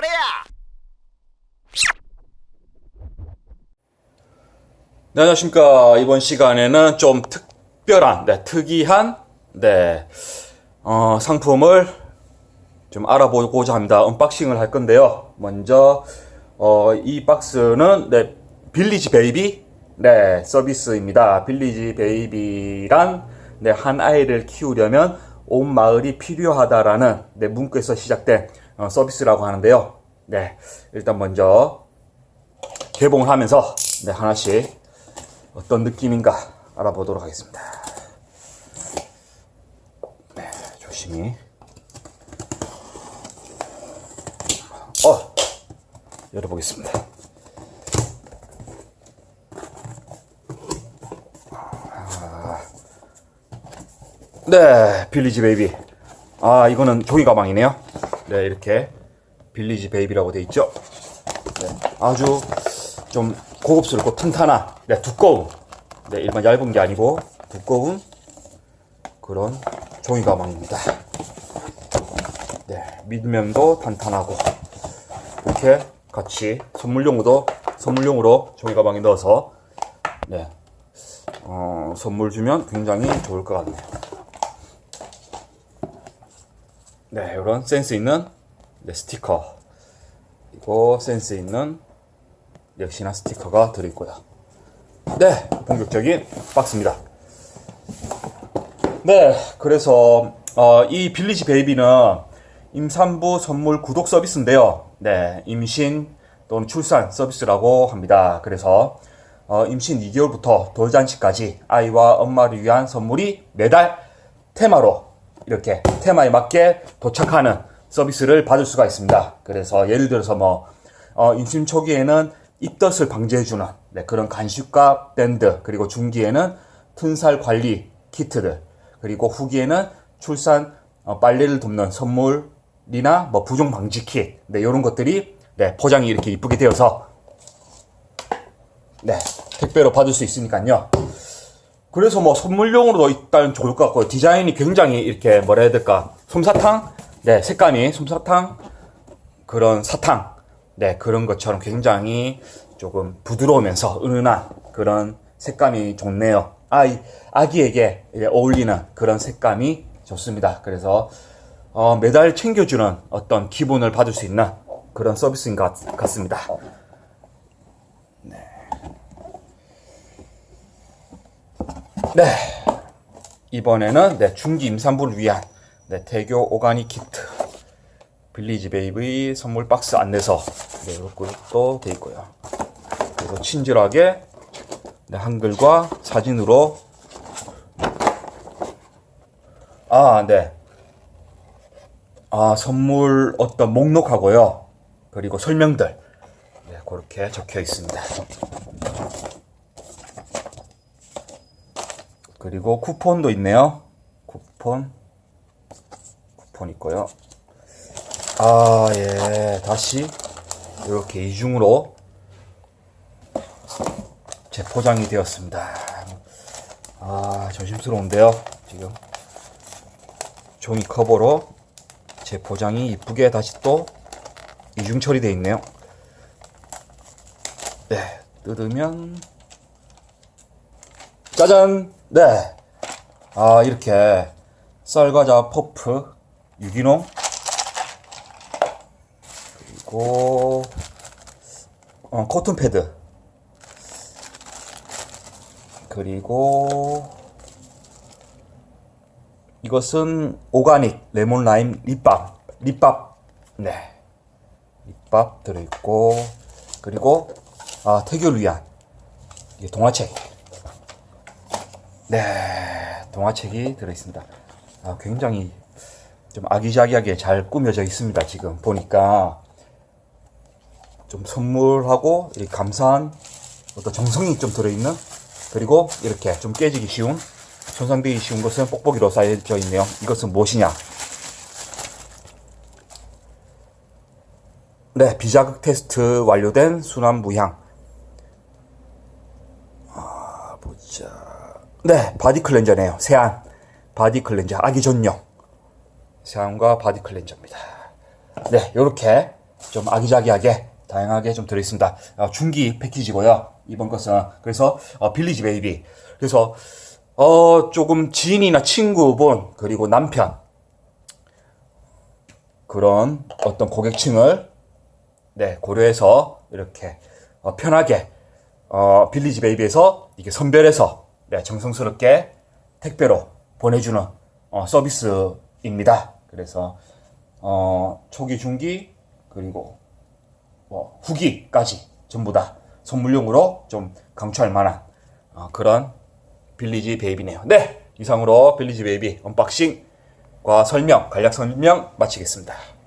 버려야. 네, 안녕하십니까. 이번 시간에는 좀 특별한, 네, 특이한, 네, 어, 상품을 좀 알아보고자 합니다. 언박싱을 할 건데요. 먼저, 어, 이 박스는, 네, 빌리지 베이비, 네, 서비스입니다. 빌리지 베이비란, 네, 한 아이를 키우려면 온 마을이 필요하다라는, 네, 문구에서 시작된 어, 서비스라고 하는데요. 네, 일단 먼저 개봉을 하면서, 네, 하나씩 어떤 느낌인가 알아보도록 하겠습니다. 네, 조심히. 어, 열어보겠습니다. 아, 네, 빌리지 베이비. 아, 이거는 종이 가방이네요. 네, 이렇게 빌리지 베이비라고 돼 있죠. 네, 아주 좀 고급스럽고 튼튼한, 네, 두꺼운, 네, 일반 얇은 게 아니고 두꺼운 그런 종이 가방입니다. 네, 밑면도 탄탄하고 이렇게 같이 선물용으로 선물용으로 종이 가방에 넣어서 네, 어, 선물 주면 굉장히 좋을 것 같네요. 네, 이런 센스 있는 네, 스티커 그리고 센스 있는 역시나 스티커가 들어있고요. 네, 본격적인 박스입니다. 네, 그래서 어, 이 빌리지 베이비는 임산부 선물 구독 서비스인데요. 네, 임신 또는 출산 서비스라고 합니다. 그래서 어, 임신 2개월부터 돌잔치까지 아이와 엄마를 위한 선물이 매달 테마로 이렇게 테마에 맞게 도착하는 서비스를 받을 수가 있습니다. 그래서 예를 들어서 뭐 어, 임신 초기에는 입덧을 방지해주는 네, 그런 간식과 밴드 그리고 중기에는 튼살 관리 키트들 그리고 후기에는 출산 어, 빨래를 돕는 선물이나 뭐 부종 방지 킷 네, 이런 것들이 네, 포장이 이렇게 이쁘게 되어서 네, 택배로 받을 수 있으니까요. 그래서 뭐 선물용으로도 일단 좋을 것 같고 디자인이 굉장히 이렇게 뭐라 해야 될까? 솜사탕? 네 색감이 솜사탕? 그런 사탕? 네 그런 것처럼 굉장히 조금 부드러우면서 은은한 그런 색감이 좋네요. 아이 아기에게 이제 어울리는 그런 색감이 좋습니다. 그래서 어, 매달 챙겨주는 어떤 기분을 받을 수 있는 그런 서비스인 것 같- 같습니다. 네. 이번에는 네, 중기 임산부를 위한 네, 태교 오가닉 키트 빌리지 베이비 선물 박스 안내서 네, 이것도 돼 있고요. 그리고 친절하게 네, 한글과 사진으로 아, 네. 아, 선물 어떤 목록하고요. 그리고 설명들 네, 그렇게 적혀 있습니다. 그리고 쿠폰도 있네요. 쿠폰. 쿠폰 있고요. 아, 예. 다시 이렇게 이중으로 재포장이 되었습니다. 아, 조심스러운데요. 지금 종이 커버로 재포장이 이쁘게 다시 또 이중 처리되어 있네요. 네, 뜯으면 짜잔! 네. 아, 이렇게 쌀과자 퍼프 유기농. 그리고 어, 코튼 패드. 그리고 이것은 오가닉 레몬 라임 립밥 립밥 네. 립밥 들어있고 그리고 아 태교를 위한 동화책 네, 동화책이 들어있습니다. 아, 굉장히 좀 아기자기하게 잘 꾸며져 있습니다. 지금 보니까 좀 선물하고 이 감사한 어떤 정성이 좀 들어있는 그리고 이렇게 좀 깨지기 쉬운 손상되기 쉬운 것은 뽁뽁이로 쌓여져 있네요. 이것은 무엇이냐? 네, 비자극 테스트 완료된 순환 무향. 아, 보자. 네, 바디 클렌저네요. 세안 바디 클렌저 아기 전용 세안과 바디 클렌저입니다. 네, 요렇게 좀 아기자기하게 다양하게 좀 들어있습니다. 어, 중기 패키지고요. 이번 것은 그래서 어, 빌리지 베이비. 그래서 어, 조금 지인이나 친구분 그리고 남편 그런 어떤 고객층을 네, 고려해서 이렇게 어, 편하게 어, 빌리지 베이비에서 이게 선별해서 네, 정성스럽게 택배로 보내주는 어, 서비스입니다. 그래서 어, 초기, 중기 그리고 뭐 후기까지 전부 다 선물용으로 좀 강추할 만한 어, 그런 빌리지 베이비네요. 네, 이상으로 빌리지 베이비 언박싱과 설명, 간략 설명 마치겠습니다.